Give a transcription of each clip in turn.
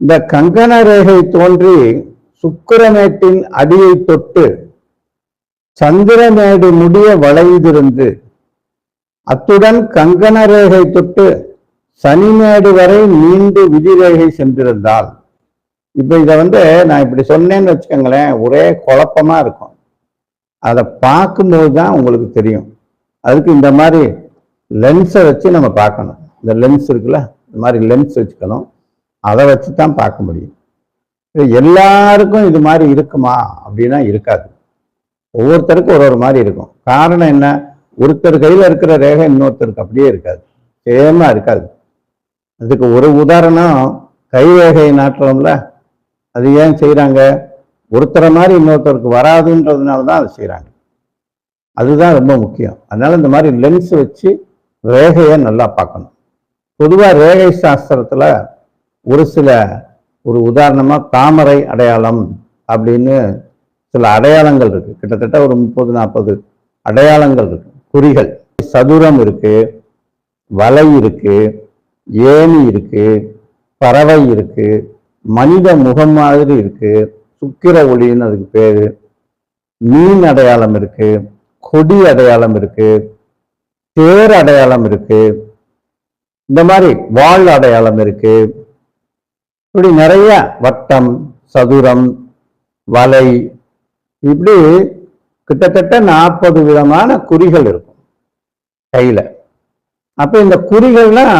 இந்த கங்கண ரேகை தோன்றி சுக்கிரமேட்டின் அடியை தொட்டு சந்திரமேடு முடிய வளைந்திருந்து அத்துடன் கங்கண ரேகை தொட்டு சனிமேடு வரை நீண்டு விதிரேகை சென்றிருந்தால் இப்ப இதை வந்து நான் இப்படி சொன்னேன்னு வச்சுக்கோங்களேன் ஒரே குழப்பமா இருக்கும். அதை பார்க்கும்போது தான் உங்களுக்கு தெரியும். அதுக்கு இந்த மாதிரி லென்ஸை வச்சு நம்ம பார்க்கணும். இந்த லென்ஸ் இருக்குல்ல இந்த மாதிரி லென்ஸ் வச்சுக்கணும். அதை வச்சு தான் பார்க்க முடியும். இது எல்லாருக்கும் இது மாதிரி இருக்குமா? அப்படின்னா இருக்காது. ஒவ்வொருத்தருக்கும் ஒரு ஒரு மாதிரி இருக்கும். காரணம் என்ன? ஒருத்தர் கையில் இருக்கிற ரேகை இன்னொருத்தருக்கு அப்படியே இருக்காது. சேமா இருக்காது. அதுக்கு ஒரு உதாரணம் கை ரேகையை நாட்டுறோம்ல? அது ஏன் செய்கிறாங்க ஒருத்தரை மாதிரி இன்னொருத்தருக்கு வராதுன்றதுனால தான் அதை செய்கிறாங்க அதுதான் ரொம்ப முக்கியம். அதனால இந்த மாதிரி லென்ஸ் வச்சு ரேகையை நல்லா பார்க்கணும். பொதுவாக ரேகை சாஸ்திரத்தில் ஒரு சில ஒரு உதாரணமாக தாமரை அடையாளம் அப்படின்னு சில அடையாளங்கள் இருக்குது கிட்டத்தட்ட ஒரு முப்பது நாற்பது அடையாளங்கள் இருக்கு. குறிகள். சதுரம் இருக்கு வலை இருக்கு ஏணி இருக்கு பறவை இருக்கு மனித முகம் மாதிரி இருக்கு சுக்கிர ஒளின்னு அதுக்கு பேரு. மீன் அடையாளம் இருக்கு கொடி அடையாளம் இருக்கு தேர் அடையாளம் இருக்கு இந்த மாதிரி வாழ் அடையாளம் இருக்கு இப்படி நிறைய வட்டம் சதுரம் வலை இப்படி கிட்டத்தட்ட நாற்பது விதமான குறிகள் இருக்கும் கையில. அப்போ இந்த குறிகள்லாம்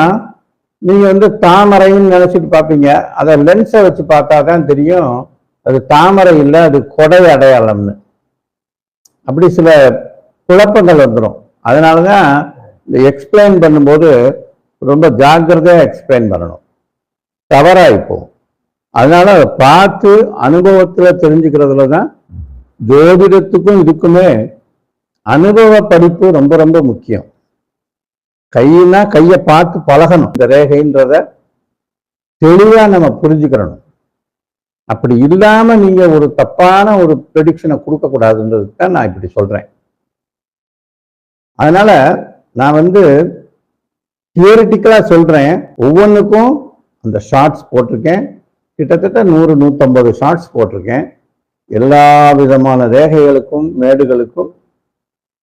நீங்க வந்து தாமரைன்னு நினைச்சிட்டு பார்ப்பீங்க. அதை லென்ஸை வச்சு பார்த்தா தான் தெரியும். அது தாமரை இல்லை அது கொடை அடையாளம்னு. அப்படி சில குழப்பங்கள் வந்துடும் அதனால தான் இந்த எக்ஸ்பிளைன் பண்ணும்போது ரொம்ப ஜாக்கிரதையாக எக்ஸ்பிளைன் பண்ணணும். தவறாக போகும். அதனால அதை பார்த்து அனுபவத்தில் தெரிஞ்சுக்கிறதுல தான் ஜோதிடத்துக்கும் இதுக்குமே அனுபவ படிப்பு ரொம்ப ரொம்ப முக்கியம். கையினா கையை பார்த்து பழகணும். இந்த ரேகைன்றத தெளிவா நம்ம புரிஞ்சுக்கிறணும். அப்படி இல்லாம நீங்க ஒரு தப்பான ஒரு ப்ரெடிக்ஷனை கொடுக்கக்கூடாதுன்றது தான் நான் இப்படி சொல்றேன். அதனால நான் வந்து தியரிட்டிக்கலா சொல்றேன். ஒவ்வொன்றுக்கும் அந்த ஷார்ட்ஸ் போட்டிருக்கேன். கிட்டத்தட்ட நூறு நூற்றம்பது ஷார்ட்ஸ் போட்டிருக்கேன். எல்லா விதமான ரேகைகளுக்கும் மேடுகளுக்கும்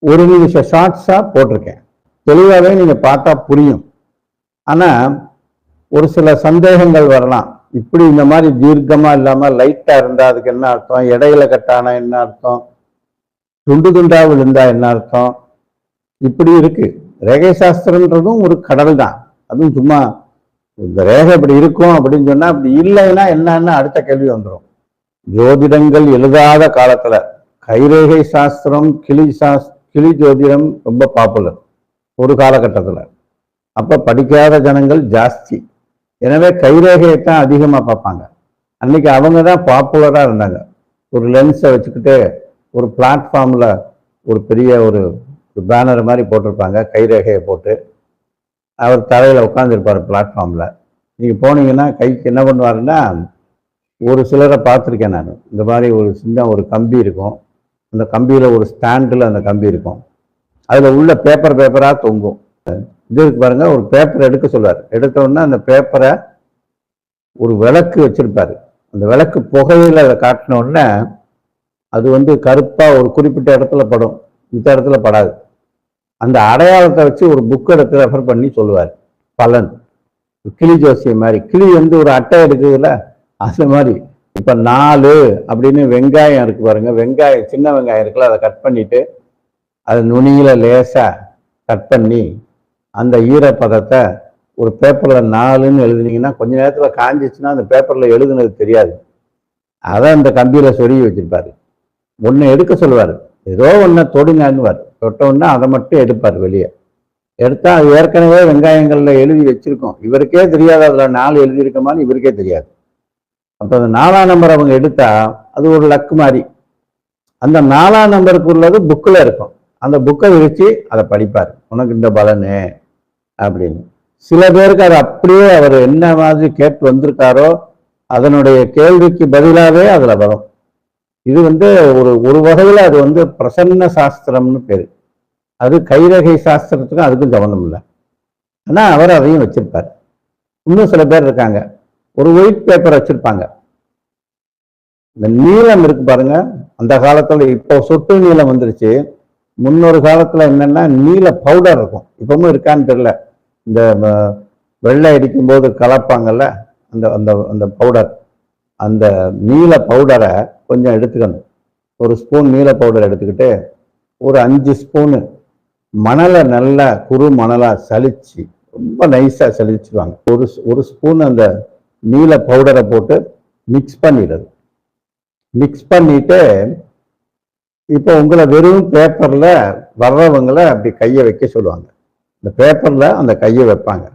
ஒரு நிமிஷ ஷார்ட்ஸாக போட்டிருக்கேன். தெளிவாகவே நீங்கள் பார்த்தா புரியும். ஆனால் ஒரு சில சந்தேகங்கள் வரலாம். இப்படி இந்த மாதிரி தீர்க்கமாக இல்லாமல் லைட்டாக இருந்தால் அதுக்கு என்ன அர்த்தம்? இடையில கட்டானா என்ன அர்த்தம்? துண்டு துண்டா விழுந்தா என்ன அர்த்தம்? இப்படி இருக்கு. ரேகை சாஸ்திரம்ன்றதும் ஒரு கடல் தான் அதுவும் சும்மா இந்த ரேகை இப்படி இருக்கும் அப்படின்னு சொன்னா அப்படி இல்லைன்னா என்னன்னு அடுத்த கேள்வி வந்துடும் ஜோதிடங்கள் எழுதாத காலத்துல கைரேகை சாஸ்திரம் கிளி சாஸ் கிளி ஜோதிடம் ரொம்ப பாப்புலர் ஒரு காலகட்டத்தில். அப்போ படிக்காத ஜனங்கள் ஜாஸ்தி. எனவே கைரேகையை தான் அதிகமாக பார்ப்பாங்க. அன்னைக்கு அவங்க தான் பாப்புலராக இருந்தாங்க. ஒரு லென்ஸை வச்சுக்கிட்டு ஒரு பிளாட்ஃபார்மில் ஒரு பெரிய ஒரு பேனர் மாதிரி போட்டிருப்பாங்க கைரேகையை போட்டு. அவர் தரையில் உட்காந்துருப்பார் பிளாட்ஃபார்மில் நீங்கள் போனீங்கன்னா கைக்கு என்ன பண்ணுவாருன்னா ஒரு சிலரை பார்த்துருக்கேன் நான். இந்த மாதிரி ஒரு சின்ன ஒரு கம்பி இருக்கும். அந்த கம்பியில் ஒரு ஸ்டாண்டில் அந்த கம்பி இருக்கும். அதில் உள்ள பேப்பர் பேப்பராக தொங்கும். இது இருக்கு பாருங்க ஒரு பேப்பர் எடுக்க சொல்லுவார். எடுத்தோடனே அந்த பேப்பரை ஒரு விளக்கு வச்சுருப்பார். அந்த விளக்கு புகையில் அதை காட்டின உடனே அது வந்து கருப்பாக ஒரு குறிப்பிட்ட இடத்துல படும். இந்த இடத்துல படாது. அந்த அடையாளத்தை வச்சு ஒரு புக் எடுத்து ரெஃபர் பண்ணி சொல்லுவார். பலன். கிளி ஜோசியம் மாதிரி. கிளி வந்து ஒரு அட்டை எடுக்குதுல்ல? அந்த மாதிரி. இப்போ நாலு அப்படின்னு வெங்காயம் இருக்கு பாருங்க. வெங்காயம் சின்ன வெங்காயம் இருக்குல்ல அதை கட் பண்ணிட்டு அதை நுனியில் லேசாக கட் பண்ணி அந்த ஈரப்பதத்தை ஒரு பேப்பரில் நாலுன்னு எழுதுனீங்கன்னா கொஞ்ச நேரத்தில் காஞ்சிச்சுன்னா அந்த பேப்பரில் எழுதுனது தெரியாது. அதை அந்த கம்பியில் சொருகி வச்சிருப்பாரு. ஒன்று எடுக்க சொல்லுவார். ஏதோ ஒன்றை தொடுங்கன்னுவார். தொட்ட உடனே அதை மட்டும் எடுப்பார் வெளியே. எடுத்தா அது ஏற்கனவே வெங்காயங்கள்ல எழுதி வச்சிருக்கோம். இவருக்கே தெரியாது அதுல நாலு எழுதியிருக்கமான்னு இவருக்கே தெரியாது. அப்போ அந்த நாலாம் நம்பர் அவங்க எடுத்தா அது ஒரு லக்கு மாதிரி அந்த நாலாம் நம்பருக்கு உள்ளது புக்கில் இருக்கும். அந்த புக்கை விரிச்சு அதை படிப்பார். உனக்கு இந்த பலனு அப்படின்னு. சில பேருக்கு அது அப்படியே அவர் என்ன மாதிரி கேட்டு வந்திருக்காரோ அதனுடைய கேள்விக்கு பதிலாகவே அதுல வரும். இது வந்து ஒரு ஒரு வகையில் அது வந்து பிரசன்ன சாஸ்திரம்னு பேர். அது கைரகை சாஸ்திரத்துக்கும் அதுக்கும் கவனம் இல்லை. ஆனால் அவர் அதையும் வச்சிருப்பார். இன்னும் சில பேர் இருக்காங்க. ஒரு ஒயிட் பேப்பர் வச்சிருப்பாங்க. இந்த நீளம் இருக்கு பாருங்க. அந்த காலத்தில் இப்போ சொட்டு நீளம் வந்துருச்சு. முன்னொரு காலத்தில் என்னன்னா நீல பவுடர் இருக்கும். இப்பவும் இருக்கான்னு தெரியல. இந்த வெள்ளை அடிக்கும்போது கலப்பாங்கல்ல? அந்த அந்த அந்த பவுடர் அந்த நீல பவுடரை கொஞ்சம் எடுத்துக்கணும். ஒரு ஸ்பூன் நீல பவுடர் எடுத்துக்கிட்டு ஒரு அஞ்சு ஸ்பூனு மணலை நல்லா குறு மணலாக சலிச்சு ரொம்ப நைஸாக சலிச்சுவாங்க ஒரு ஸ்- ஒரு ஸ்பூன் அந்த நீல பவுடரை போட்டு மிக்ஸ் பண்ணிடுது மிக்ஸ் பண்ணிட்டு இப்போ உங்களை வெறும் பேப்பரில் வர்றவங்கள அப்படி கையை வைக்க சொல்லுவாங்க. இந்த பேப்பரில் அந்த கையை வைப்பாங்க.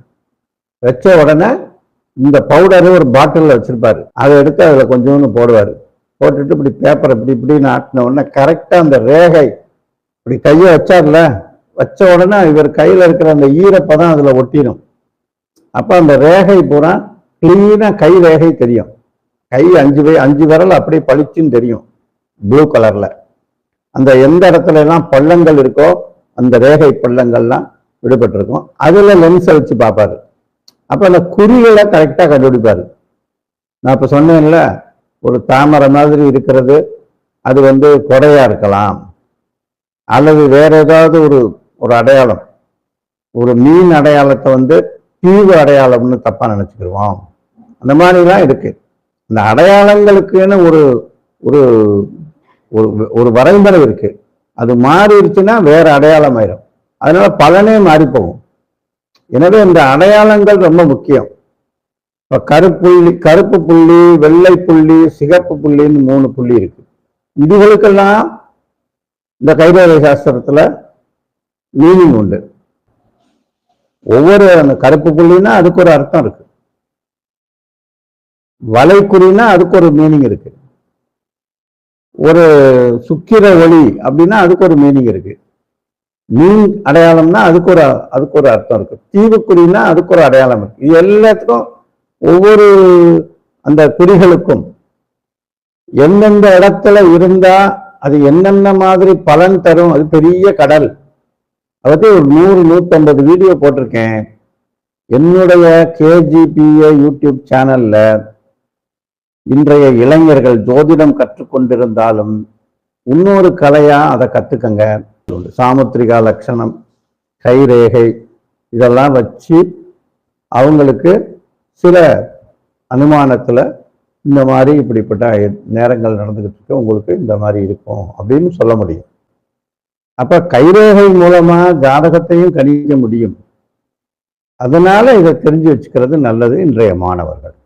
வச்ச உடனே இந்த பவுடரு ஒரு பாட்டிலில் வச்சுருப்பார். அதை எடுத்து அதில் கொஞ்சோண்டு போடுவார். போட்டுட்டு இப்படி பேப்பரை இப்படி இப்படின்னு ஆட்டின உடனே கரெக்டாக அந்த ரேகை இப்படி கையை வச்சார்ல வச்ச உடனே இவர் கையில் இருக்கிற அந்த ஈரப்பதம் அதில் ஒட்டிடும் அப்போ அந்த ரேகை பூரா கிளீனாக கை ரேகை தெரியும். கை அஞ்சு அஞ்சு விரல் அப்படியே பளிச்சுன்னு தெரியும் ப்ளூ கலரில் அந்த எந்த இடத்துல எல்லாம் பள்ளங்கள் இருக்கோ அந்த ரேகை பள்ளங்கள்லாம் விடுபட்டிருக்கும். அதில் லென்ஸை வச்சு பார்ப்பாரு. அப்போ அந்த குறிகளை கரெக்டாக கண்டுபிடிப்பார். நான் இப்போ சொன்னேன்ல ஒரு தாமரை மாதிரி இருக்கிறது அது வந்து கொடையாக இருக்கலாம். அல்லது வேற ஏதாவது ஒரு ஒரு அடையாளம். ஒரு மீன் அடையாளத்தை வந்து தீவு அடையாளம்னு தப்பாக நினச்சிக்கிடுவோம். அந்த மாதிரிலாம் இருக்கு. இந்த அடையாளங்களுக்குன்னு ஒரு ஒரு ஒரு ஒரு வரைமுறை இருக்கு. அது மாறிடுச்சுன்னா வேற அடையாளம் ஆயிரும் அதனால பலனே மாறி போகும் எனவே இந்த அடையாளங்கள் ரொம்ப முக்கியம். இப்ப கருப்புள்ளி கருப்பு புள்ளி வெள்ளை புள்ளி சிகப்பு புள்ளின்னு மூணு புள்ளி இருக்கு. இதுகளுக்கெல்லாம் இந்த கைரேகை சாஸ்திரத்துல மீனிங் உண்டு. ஒவ்வொரு அந்த கருப்பு புள்ளினா அதுக்கு ஒரு அர்த்தம் இருக்கு. வலைக்குறினா அதுக்கு ஒரு மீனிங் இருக்கு. ஒரு சுக்கிர ஒளி அப்படின்னா அதுக்கு ஒரு மீனிங் இருக்கு. மீன் அடையாளம்னா அதுக்கு ஒரு அதுக்கு ஒரு அர்த்தம் இருக்கு. தீவுக்குறினா அதுக்கு ஒரு அடையாளம் இருக்கு. இது எல்லாத்துக்கும் ஒவ்வொரு அந்த குறிகளுக்கும் எந்தெந்த இடத்துல இருந்தா அது என்னென்ன மாதிரி பலன் தரும் அது பெரிய கடல். அதாவது ஒரு நூறு நூத்தம்பது வீடியோ போட்டிருக்கேன். என்னுடைய கேஜிபிஏ யூடியூப் சேனல்ல இன்றைய இளைஞர்கள் ஜோதிடம் கற்றுக்கொண்டிருந்தாலும் இன்னொரு கலையா அதை கத்துக்கங்க. சாமுத்திரிகா லட்சணம் கைரேகை இதெல்லாம் வச்சு அவங்களுக்கு சில அனுமானத்துல இந்த மாதிரி இப்படிப்பட்ட நேரங்கள் நடந்துகிட்டு இருக்கு உங்களுக்கு இந்த மாதிரி இருக்கும் அப்படின்னு சொல்ல முடியும். அப்ப கைரேகை மூலமா ஜாதகத்தையும் கணிக்க முடியும். அதனால இதை தெரிஞ்சு வச்சுக்கிறது நல்லது இன்றைய மாணவர்கள்.